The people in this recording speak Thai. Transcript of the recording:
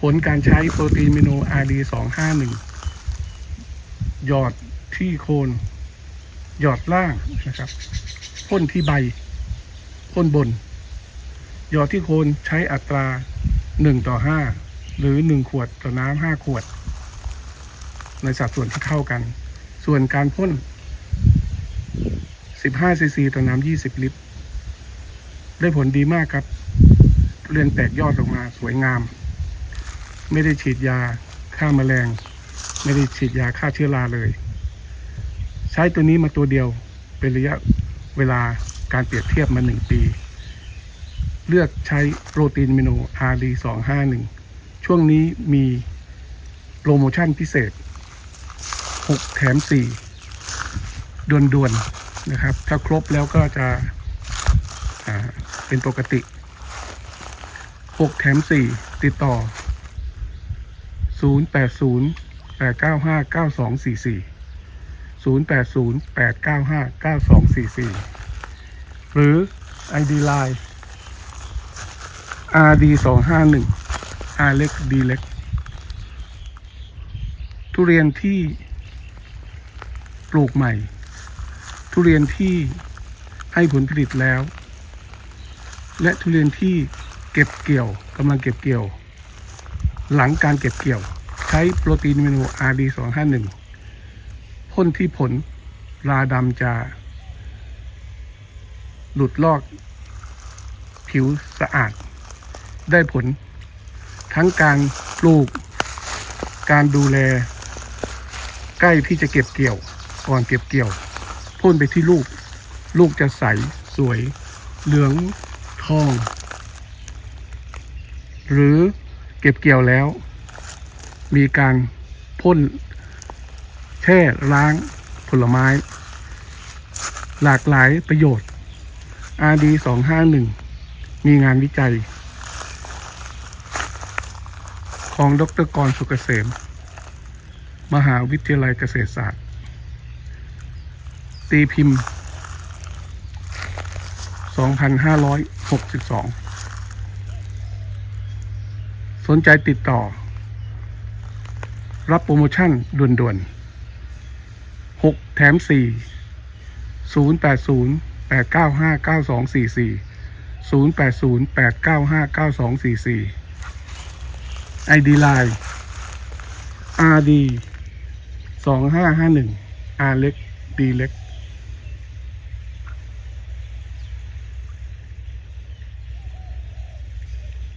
ผลการใช้โปรตีนเมโน RD สองห้าหนึ่งยอดที่โคน หยอดล่างนะครับพ่นที่ใบพ่นบน หยอดที่โคนใช้อัตราหนึ่งต่อห้าหรือหนึ่งขวดต่อน้ำห้าขวด ในสัดส่วนที่เท่ากัน ส่วนการพ่น 15ซีซีต่อน้ำ20 ลิตร ได้ผลดีมากครับ เรียนแตกยอดออกมาสวยงาม ไม่ได้ฉีดยาฆ่าแมลง ไม่ได้ฉีดยาฆ่าเชื้อราเลย ใช้ตัวนี้มาตัวเดียวเป็นระยะเวลาการเปรียบเทียบมา1ปี เลือกใช้โปรตีนมิโน RD 251 ช่วงนี้มีโปรโมชั่นพิเศษ 6 แถม 4 ด่วนๆนะครับ ถ้าครบแล้วก็จะเป็นปกติ 6 แถม 4 ติดต่อ 080 895 9244 080 895 9244 หรือ ID Line RD 251 R เล็ก D เล็ก ทุเรียนที่ปลูกใหม่ ทุเรียนที่ให้ผลผลิตแล้ว และทุเรียนที่เก็บเกี่ยวกำลังเก็บเกี่ยว หลังการเก็บเกี่ยว ใช้โปรตีนเมนู RD 251 พ่นที่ผลราดำจะหลุดลอก ผิวสะอาด ได้ผล ทั้งการปลูก การดูแล ใกล้ที่จะเก็บเกี่ยว ก่อนเก็บเกี่ยวพ่นไปที่ลูก ลูกจะใสสวย เหลืองทอง หรือ เก็บเกี่ยวแล้ว มีการพ่นแช่ล้างผลไม้ หลากหลายประโยชน์ RD 251 มีงานวิจัย ของดรกรสุกเกษม มหาวิทยาลัยเกษตรศาสตร์ ตีพิมพ์ 2562 สนใจติดต่อ รับโปรโมชั่นด่วนๆ 6 แถม 4 080 895 9244 080 895 9244 ID Line RD 2551 R เล็ก D เล็ก